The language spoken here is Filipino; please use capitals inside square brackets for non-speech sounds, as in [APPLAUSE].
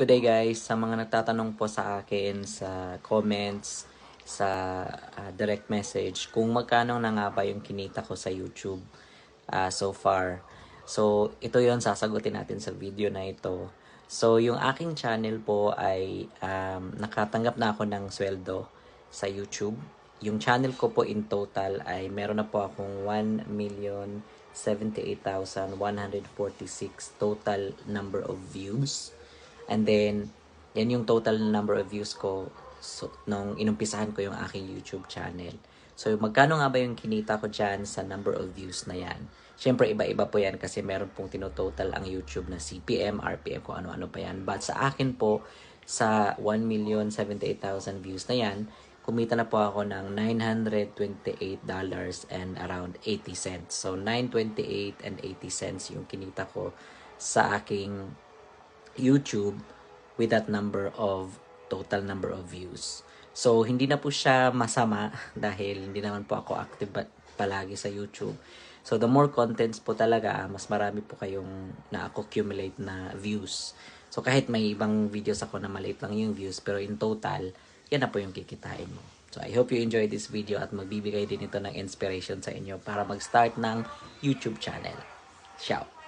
Good day guys, sa mga nagtatanong po sa akin sa comments, sa ah, direct message, kung magkano na nga ba yung kinita ko sa YouTube ah, so far. So, ito yon sasagutin natin sa video na ito. So, yung aking channel po ay um, nakatanggap na ako ng sweldo sa YouTube. Yung channel ko po in total ay meron na po akong 1,078,146 total number of views. And then, yan yung total number of views ko so, nung inumpisahan ko yung aking YouTube channel. So, magkano nga ba yung kinita ko dyan sa number of views na yan? Siyempre, iba-iba po yan kasi meron pong tinototal ang YouTube na CPM, RPM, kung ano-ano pa yan. But sa akin po, sa 1,078,000 views na yan, kumita na po ako ng $928 and around 80 cents. So, 928 and 80 cents yung kinita ko sa aking YouTube with that number of total number of views. So, hindi na po siya masama [LAUGHS] dahil hindi naman po ako active palagi sa YouTube. So, the more contents po talaga, mas marami po kayong na-accumulate na views. So, kahit may ibang videos ako na maliit lang yung views, pero in total, yan na po yung kikitain mo. So, I hope you enjoyed this video at magbibigay din ito ng inspiration sa inyo para mag-start ng YouTube channel. Ciao!